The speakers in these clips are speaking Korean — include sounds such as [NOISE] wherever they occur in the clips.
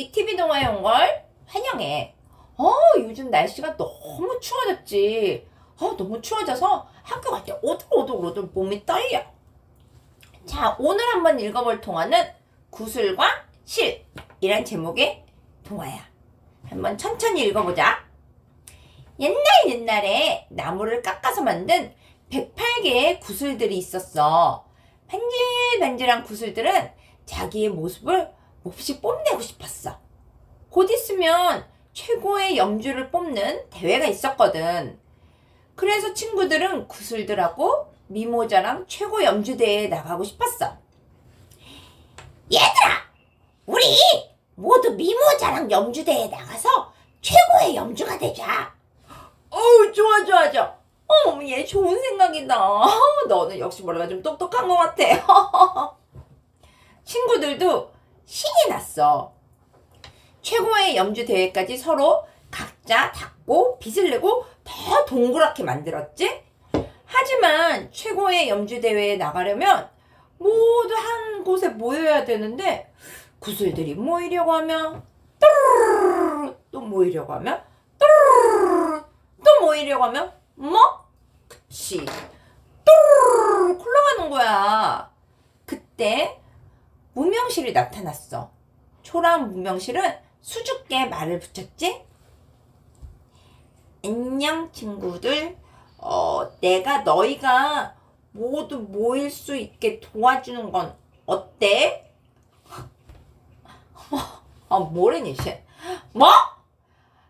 우리 TV 동화에 온 걸 환영해. 어, 요즘 날씨가 너무 추워졌지. 어, 너무 추워져서 학교 갈 때 오들오들오들 몸이 떨려. 자, 오늘 한번 읽어볼 동화는 구슬과 실이란 제목의 동화야. 한번 천천히 읽어보자. 옛날 옛날에 나무를 깎아서 만든 108개의 구슬들이 있었어. 반질반질한 구슬들은 자기의 모습을 몹시 뽐내고 싶었어. 곧 있으면 최고의 염주를 뽑는 대회가 있었거든. 그래서 친구들은 구슬들하고 미모자랑 최고 염주 대회에 나가고 싶었어. 얘들아! 우리 모두 미모자랑 염주 대회에 나가서 최고의 염주가 되자. 어우, 좋아, 좋아, 좋아. 어, 얘 좋은 생각이다. 어, 너는 역시 머리가 좀 똑똑한 것 같아. [LAUGHS] 친구들도 신이 났어. 최고의 염주 대회까지 서로 각자 닦고 빚을 내고 더 동그랗게 만들었지? 하지만 최고의 염주 대회에 나가려면 모두 한 곳에 모여야 되는데 구슬들이 모이려고 하면 또 모이려고 하면 또 모이려고 하면 뭐? 그치 또르르르 굴러가는 거야 그때 무명실이 나타났어 초라한 무명실은 수줍게 말을 붙였지 안녕 친구들 어, 내가 너희가 모두 모일 수 있게 도와주는 건 어때? 아, 뭐래니, 쟤? 뭐?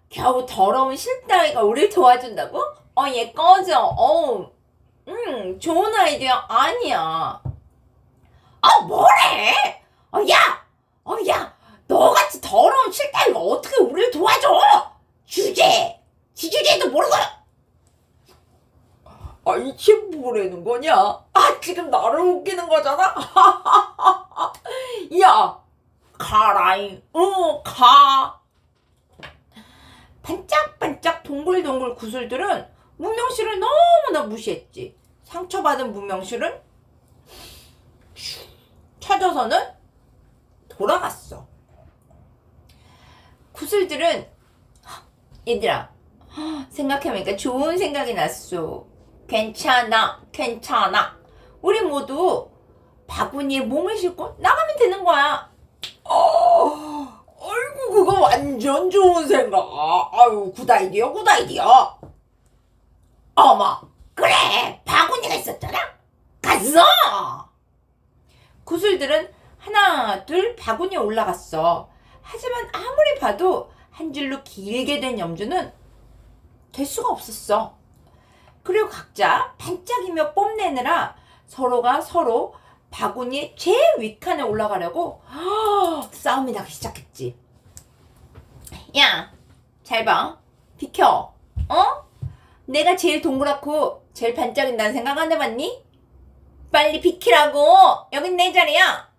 겨우 더러운 실따위가 우릴 도와준다고? 어, 얘 꺼져. 어, 음, 좋은 아이디어 아니야. 아, 뭐래? 어, 야! 어, 야! 너같이 더러운 실따위가 어떻게 우릴 도와줘? 주제! 지주제도 모르고! 아, 이게 뭐라는 거냐? 아, 지금 나를 웃기는 거잖아? [LAUGHS] 야! 가라잉. 어, 가. 반짝반짝 동글동글 구슬들은 무명실을 너무나 무시했지. 상처받은 무명실은 슉 쳐져서는 돌아갔어. 구슬들은 헉, 얘들아 헉, 생각해보니까 좋은 생각이 났어. 괜찮아, 괜찮아. 우리 모두 바구니에 몸을 싣고 나가면 되는 거야. 어, 아이고 그거 완전 좋은 생각. 아유 굿 아이디어, 굿 아이디어. 어머, 그래 바구니가 있었잖아. 갔어. 구슬들은 하나, 둘 바구니에 올라갔어. 하지만 아무리 봐도 한 줄로 길게 된 염주는 될 수가 없었어. 그리고 각자 반짝이며 뽐내느라 서로가 서로 바구니 제일 윗칸에 올라가려고 [GASPS] 싸움이 나기 시작했지. 야, 잘 봐. 비켜. 어? 내가 제일 동그랗고 제일 반짝인다는 생각 안 해봤니? 빨리 비키라고. 여긴 내 자리야.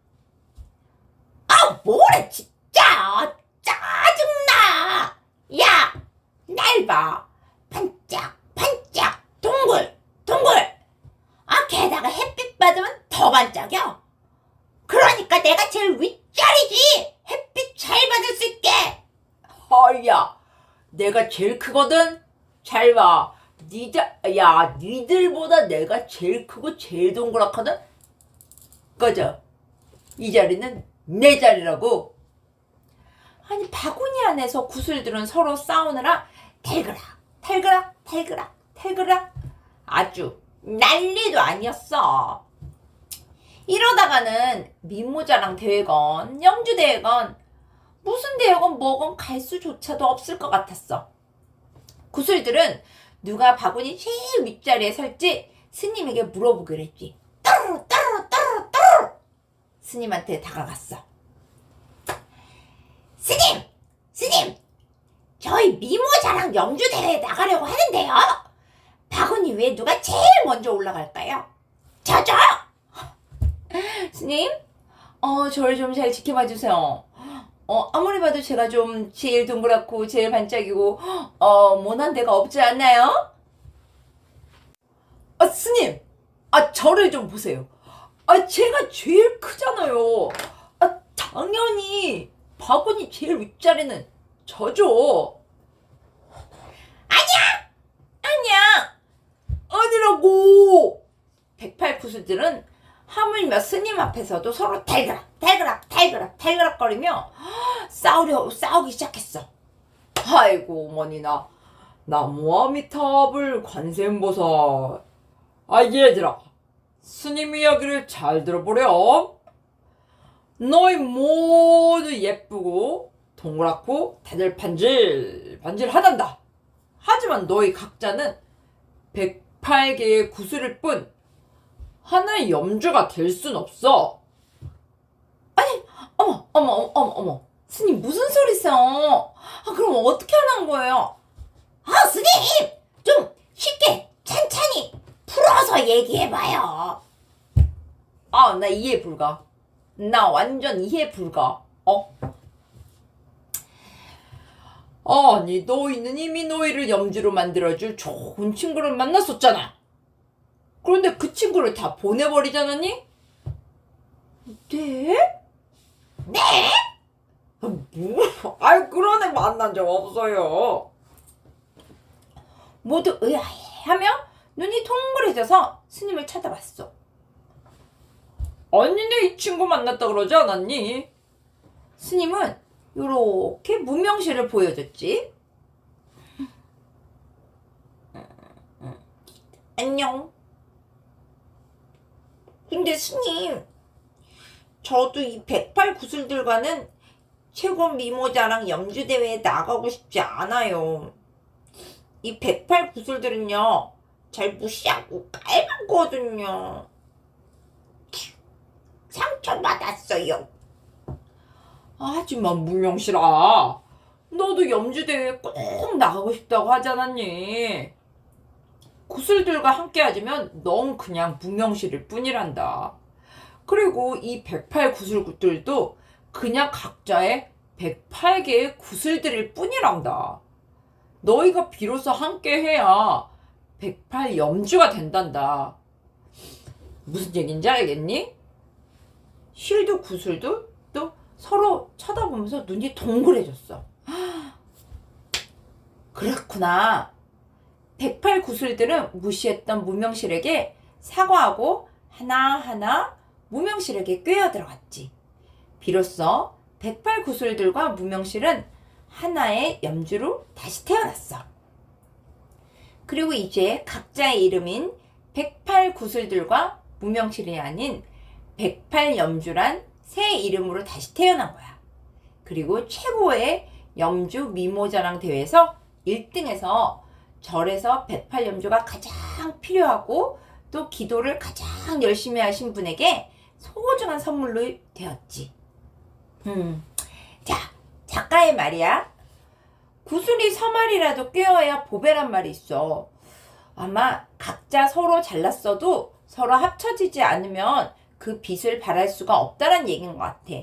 아, 뭐래 진짜. 짜증나. 야, 날 봐. 반짝, 반짝, 동글, 동글. 아, 게다가 햇빛 받으면 더 반짝여. 그러니까 내가 제일 윗자리지. 햇빛 잘 받을 수 있게. 헐야, 내가 제일 크거든. 잘 봐. 니자, 야, 니들보다 내가 제일 크고 제일 동그랗거든. 꺼져. 이 자리는 내 자리라고. 아니 바구니 안에서 구슬들은 서로 싸우느라 탈그락, 탈그락, 탈그락, 탈그락 아주 난리도 아니었어. 이러다가는 미모자랑 대회건, 영주 대회건, 무슨 대회건 뭐건 갈 수조차도 없을 것 같았어. 구슬들은 누가 바구니 제일 윗자리에 설지 스님에게 물어보기로 했지. 따르르 따르르 따르르 따르르 스님한테 다가갔어. 스님! 스님! 저희 미모자랑 영주 대회에 나가려고 하는데요. 바구니 위에 누가 제일 먼저 올라갈까요? 저죠! [LAUGHS] 스님, 어, 저를 좀 잘 지켜봐 주세요. 어, 아무리 봐도 제가 좀 제일 동그랗고 제일 반짝이고, 어, 모난 데가 없지 않나요? 아, 스님! 아, 저를 좀 보세요. 아, 제가 제일 크잖아요. 아, 당연히 바구니 제일 윗자리는 저죠. 아니야! 아니라고! 108구슬들은 하물며 스님 앞에서도 서로 달그 락, 달그락, 달그락, 달그락거리며 싸우려, 싸우기 시작했어. 아이고, 어머니 나. 나무아미타불 관세음보살. 아, 얘들아. 스님 이야기를 잘 들어보렴. 너희 모두 예쁘고 동그랗고 다들 반질 반질하단다. 하지만 너희 각자는 108개의 구슬일 뿐 하나의 염주가 될 순 없어. 어머, 어머, 어머, 어머. 스님 무슨 소리세요? 아, 그럼 어떻게 하는 거예요? 아, 스님! 좀 쉽게, 찬찬히 풀어서 얘기해봐요. 아, 나 이해 불가. 나 완전 이해 불가. 어? 아니, 너희는 이미 너희를 염주로 만들어줄 좋은 친구를 만났었잖아. 그런데 그 친구를 다 보내버리잖았니? 네? 네? 아, 뭐? 아이, 그런 애 만난 적 없어요. 모두 의아해하며 눈이 동그래져서 스님을 쳐다봤어. 내이 친구 만났다 그러지 않았니? 스님은 요렇게 무명시를 보여줬지. 안녕. 근데 스님, 저도 이 108 구슬들과는 최고 미모자랑 염주대회에 나가고 싶지 않아요. 이 108 구슬들은요, 잘 무시하고 깔만거든요. 상처받았어요. 하지만 무명실아, 너도 염주대회에 꼭 나가고 싶다고 않았니? 구슬들과 함께 하지만 넌 그냥 무명실일 뿐이란다. 그리고 이 108 구슬들도 그냥 각자의 108개의 구슬들일 뿐이란다. 너희가 비로소 함께 해야 108 염주가 된단다. 무슨 얘기인지 알겠니? 실도 구슬도 또 서로 쳐다보면서 눈이 동그래졌어. [GASPS] 그렇구나. 108 구슬들은 무시했던 무명실에게 사과하고 하나하나 무명실에게 꿰어 들어갔지. 비로소 108 구슬들과 무명실은 하나의 염주로 다시 태어났어. 그리고 이제 각자의 이름인 108 구슬들과 무명실이 아닌 108 염주란 새 이름으로 다시 태어난 거야. 그리고 최고의 염주 미모자랑 대회에서 1등해서 절에서 108 염주가 가장 필요하고 또 기도를 가장 열심히 하신 분에게 소중한 선물로 되었지. 음. 자, 작가의 말이야. 구슬이 서말이라도 꿰어야 보배란 말이 있어. 아마 각자 서로 잘났어도 서로 합쳐지지 않으면 그 빛을 발할 수가 없다는 얘기인 것 같아.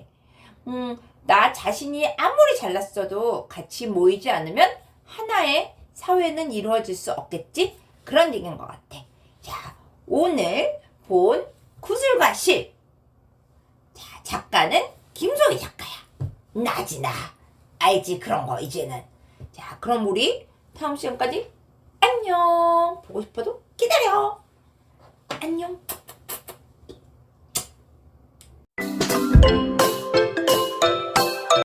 음, 나 자신이 아무리 잘났어도 같이 모이지 않으면 하나의 사회는 이루어질 수 없겠지? 그런 얘기인 것 같아. 자, 오늘 본 구슬과 실. 자, 작가는 김소희 작가야. 나지, 나. 알지, 그런 거, 이제는. 자, 그럼 우리 다음 시간까지 안녕. 보고 싶어도 기다려. 안녕.